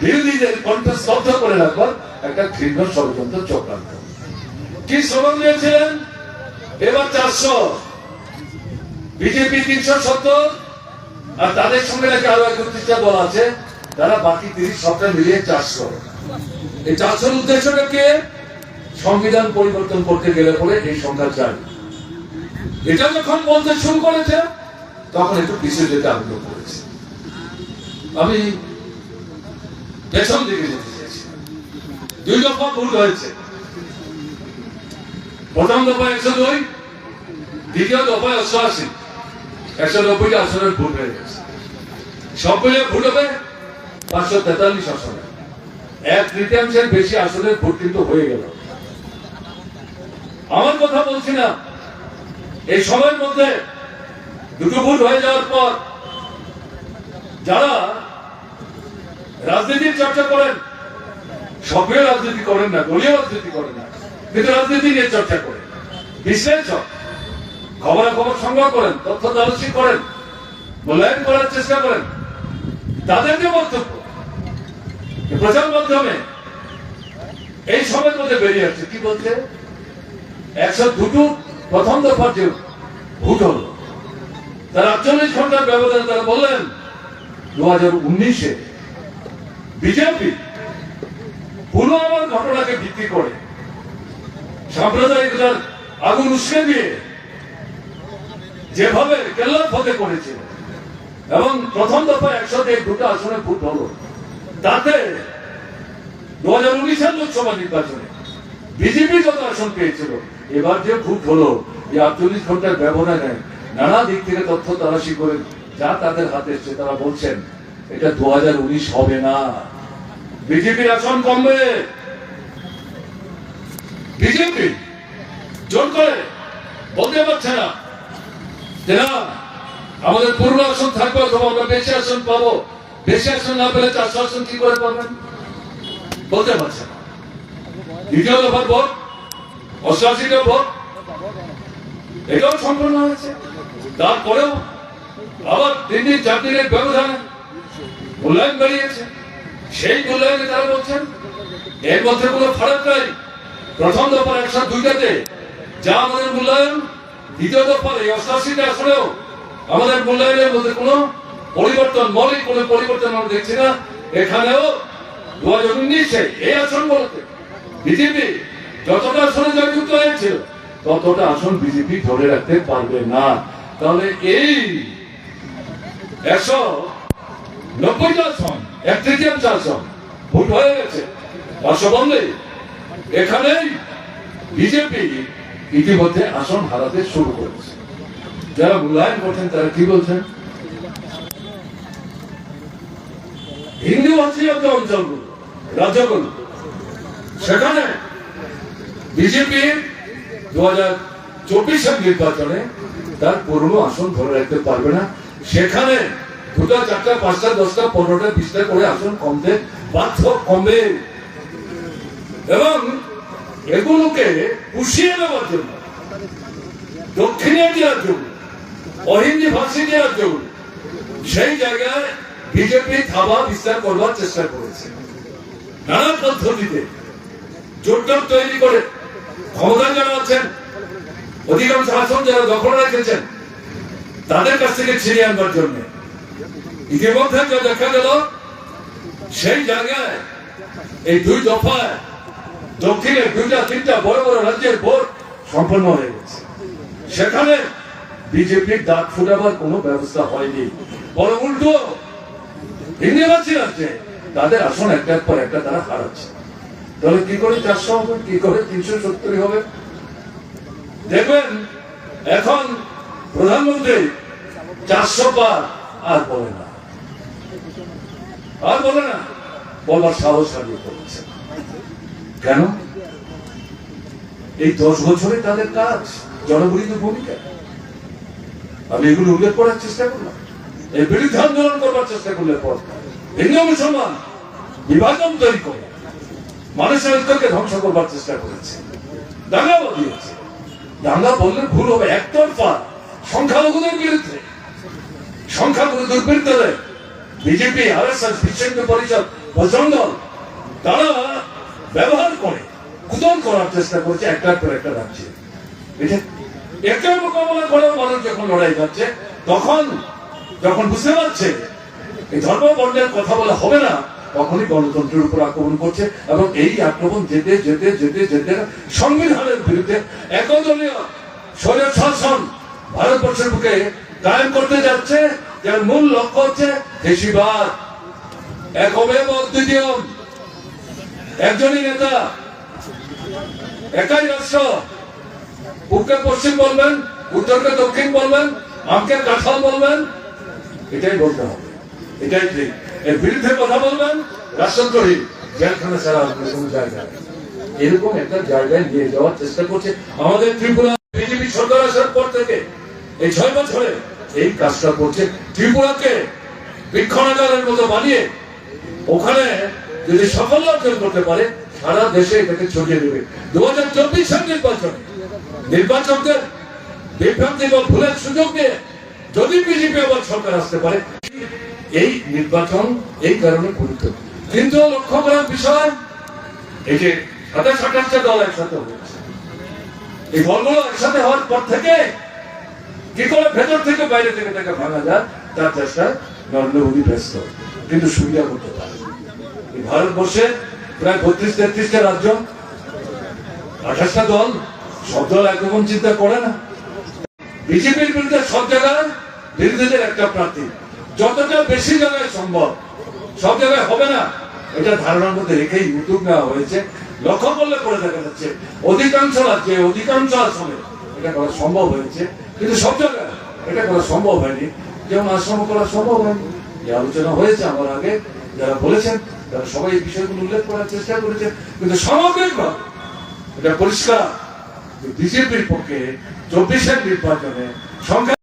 বিরোধীদের কণ্ঠ স্তব্ধ করে রাখবার একটা ষড়যন্ত্র চক্রান্ত। কি দিয়েছিলেন? এবার চারশো। বিজেপি তিনশো সত্তর। আর তাদের সঙ্গে নাকি আরও আছে, তারা বাকি তিরিশ মিলিয়ে চারশো। এই চারশোর উদ্দেশ্যটা কে? সংবিধান পরিবর্তন করতে গেলে পরে এই সংখ্যা চাই এটা যখন বলতে শুরু করেছে, তখন একটু পিছিয়ে যেতে আগ্রহ করেছে। আমি পেছন দিকে দুই দফা ভুল হয়েছে। প্রথম দফা একশো দুই দ্বিতীয় দফায় একশো আশি একশো নব্বইটা আসনের ভুল হয়ে গেছে। সব মিলিয়ে ভুল হবে, পাঁচশো তেতাল্লিশ আসনে। এক তৃতীয়াংশের বেশি আসনের ভোট কিন্তু হয়ে গেল। আমার কথা বলছি না। এই সময়ের মধ্যে দুটো ভোট হয়ে যাওয়ার পর যারা রাজনীতির চর্চা করেন। সক্রিয় রাজনীতি করেন না, দলীয় রাজনীতি করেন না, কিন্তু রাজনীতি নিয়ে চর্চা করেন। বিশ্লেষক, খবরাখবর সংগ্রহ করেন, তথ্য তালসি করেন, মূল্যায়ন করার চেষ্টা করেন। তাদের যে বক্তব্য। প্রচার মাধ্যমে এই সময়ের মধ্যে বেরিয়ে আসছে। কি বলছে? একশো দুটো প্রথম দফার যে ভোট হল, তার আটচল্লিশ ঘণ্টার ব্যবধানে তারা বললেন, দু হাজার উনিশে বিজেপি পুলওয়ামার ঘটনাকে ভিত্তি করে সাম্প্রদায়িকতার আগুন উস্কে দিয়ে যেভাবে কেল্লা ফতে করেছিল এবং প্রথম দফায় একসাথে দুটো আসনে ভোট হলো, তাতে দু হাজার উনিশের লোকসভা নির্বাচনে বিজেপি যত আসন পেয়েছিল, এবার যে ভোট হলো, এই আটচল্লিশ ঘণ্টার ব্যবধানে নানা দিক থেকে তথ্য তলাশি করে যা তাদের হাতে এসছে, তারা বলছেন, এটা দু হাজার উনিশ হবে না। বিজেপির আসন কমবে। বিজেপি জোর করে বলতে পারছে না। আমাদের পূর্ণ আসন থাকবে, অথবা আমরা বেশি আসন পাবো। বেশি আসন না পেলে চারশো আসন কি করে পাবেন? বলতে পারছে না। দ্বিতীয় দফার ভোট, অষ্টআশিটা ভোট। এটাও সম্পন্ন হয়েছে। তারপরেও আবার তিন দিন চার দিনের ব্যবধানে মূল্যায়ন বেরিয়েছে। সেই মূল্যায়নে তারা বলছেন এর মধ্যে কোনো ফারাক নাই। প্রথম দফার একশো দুইটাতে যা আমাদের মূল্যায়ন, দ্বিতীয় দফার এই আসলেও আমাদের মূল্যায়নের মধ্যে কোনো পরিবর্তন, মৌলিক কোনো পরিবর্তন আমরা দেখছি না। এখানেও দু হাজার উনিশে এই আসন বলতে বিজেপি যতটা আসনে জয়যুক্ত হয়েছিল, ততটা আসন বিজেপি ধরে রাখতে পারবে না। তাহলে এই একশো নব্বইটা আসন এক তৃতীয়াংশ আসন। ভোট হয়ে গেছে। এখানেই বিজেপি ইতিমধ্যে আসন হারাতে শুরু করেছে। যারা মূল্যায়ন করছেন, তারা কি বলছেন? হিন্দু ভাষীয় অঞ্চলগুলো রাজ্যগুলো। সেখানে বিজেপি দু হাজার চব্বিশের নির্বাচনে তার পুরনো আসন ধরে রাখতে পারবে না। সেখানে দুটা, চারটা, পাঁচটা, দশটা, পনেরোটা, বিশটা করে আসন কমতে বাধ্য কমবে এবং এগুলোকে পুষিয়ে দেওয়ার জন্য, দক্ষিণে দেওয়ার জন্য, অহিন্দি ভাষী দেওয়ার জন্য, সেই জায়গায় বিজেপি থাবা বিস্তার করবার চেষ্টা করেছে। নানা পদ্ধতিতে জোটটক তৈরি করে ক্ষমতা যারা আছেন অধিকাংশ আসন যারা দখল রেখেছেন, তাদের কাছ থেকে ছিনিয়ে আনবার জন্য ইতিমধ্যে যা দেখা গেল সেই জায়গায় এই দুই দফায় দক্ষিণে দুইটা তিনটা বড় বড় রাজ্যের ভোট সম্পন্ন হয়ে গেছে। সেখানে বিজেপির দাঁত ফুটাবার কোনো ব্যবস্থা হয়নি। বড় উল্টো হিন্দিভাষী রাজ্যে তাদের আসন একটার পর একটা তারা হারাচ্ছে। তাহলে কি করে চারশো হবে? কি করে তিনশো সত্তর হবে? দেখবেন, এখন প্রধানমন্ত্রী চারশো পার আর বলে না। আর বলে না বলবার সাহস পড়েছে কেন? এই দশ বছরে তাদের কাজ, জনগণিত ভূমিকা। আমি এগুলো উল্লেখ করার চেষ্টা করলাম। এই বিরুদ্ধে আন্দোলন করবার চেষ্টা করলে পর হিন্দু মুসলমান বিভাজন তৈরি করে, মানুষের ঐক্যকে ধ্বংস করবার চেষ্টা করেছে। দাঙ্গা দিয়েছে দাঙ্গা বললে ভুল হবে। একতরফা সংখ্যালঘুদের বিরুদ্ধে, সংখ্যালঘু দুর্বৃত্তদের BJP R S S Hindu Parishad Bajrang Dal তারা ব্যবহার করে কুদল করার চেষ্টা করছে একটার পর একটা রাজ্যে। এটা একে মোকাবেলা করে মানুষ যখন লড়াই যাচ্ছে তখন যখন বুঝতে পারছে এই ধর্ম বর্ণের কথা বলা হবে না, তখনই গণতন্ত্রের উপর আক্রমণ করছে এবং এই আক্রমণ যেতে যেতে যেতে যেতে সংবিধানের বিরুদ্ধে একদলীয় স্বৈর শাসন ভারতবর্ষের বুকে কায়েম করতে যাচ্ছে। যার মূল লক্ষ্য হচ্ছে দেশিবাদ। একমেব অদ্বিতীয় একজনই নেতা। একাই রাষ্ট্র। পূবকে পশ্চিম বলবেন, উত্তরকে দক্ষিণ বলবেন আমকে কাঁঠাল বলবেন, এটাই বলতে হবে। এটাই ঠিক। এর বিরুদ্ধে কথা বলবেন, রাষ্ট্রদ্রোহী। জেলখানা ছাড়া কোনো জায়গা এরকম একটা জায়গায় নিয়ে যাওয়ার চেষ্টা করছে আমাদের ত্রিপুরা। বিজেপি সরকার আসার পর থেকে এই ছয় বছরে এই কাজটা করছে। ত্রিপুরাকে বৃক্ষণাগারের মতো বানিয়ে ওখানে যদি সাফল্য অর্জন করতে পারে, সারা দেশে এটাকে ছড়িয়ে দেবে। দু হাজার চব্বিশের নির্বাচনে। নির্বাচকদের বিভ্রান্তি বা ভুলের সুযোগ নিয়ে যদি বিজেপি আবার সরকার আসতে পারে, এই নির্বাচন এই কারণে গুরুত্ব কিন্তু লক্ষ্য করার বিষয়, এই যে সাতাশ আঠাশটা দল একসাথে হয়েছে। এই দলগুলো একসাথে হওয়ার পর থেকে কি করে ভেতর থেকে বাইরে থেকে তাকে ভাঙা যায়, তার চেষ্টা ব্যস্ত। কিন্তু সুবিধা করতে পারে। ভারতবর্ষে প্রায় বত্রিশ, তেত্রিশটা রাজ্য, আঠাশটা দল, সব দল একরকম চিন্তা করে না। বিজেপির বিরুদ্ধে সব জায়গায় বিরোধীদের একটা প্রার্থী। যতটা বেশি জায়গায় সম্ভব, সব জায়গায় হবে না। এটা ধারণার মধ্যে রেখেই উদ্যোগ নেওয়া হয়েছে। লক্ষ্য করলে করে দেখা যাচ্ছে, অধিকাংশ রাজ্যে অধিকাংশ আসনে এটা করা সম্ভব হয়েছে। কিন্তু সব জায়গায় এটা করা সম্ভব হয়নি। যেমন আশ্রম করা সম্ভব হয়নি। যে আলোচনা হয়েছে আমার আগে। যারা বলেছেন, তারা সবাই এই বিষয়গুলো উল্লেখ করার চেষ্টা করেছে কিন্তু সামগ্রিকভাবে এটা পরিষ্কার বিজেপির পক্ষে চব্বিশের নির্বাচনে সংখ্যা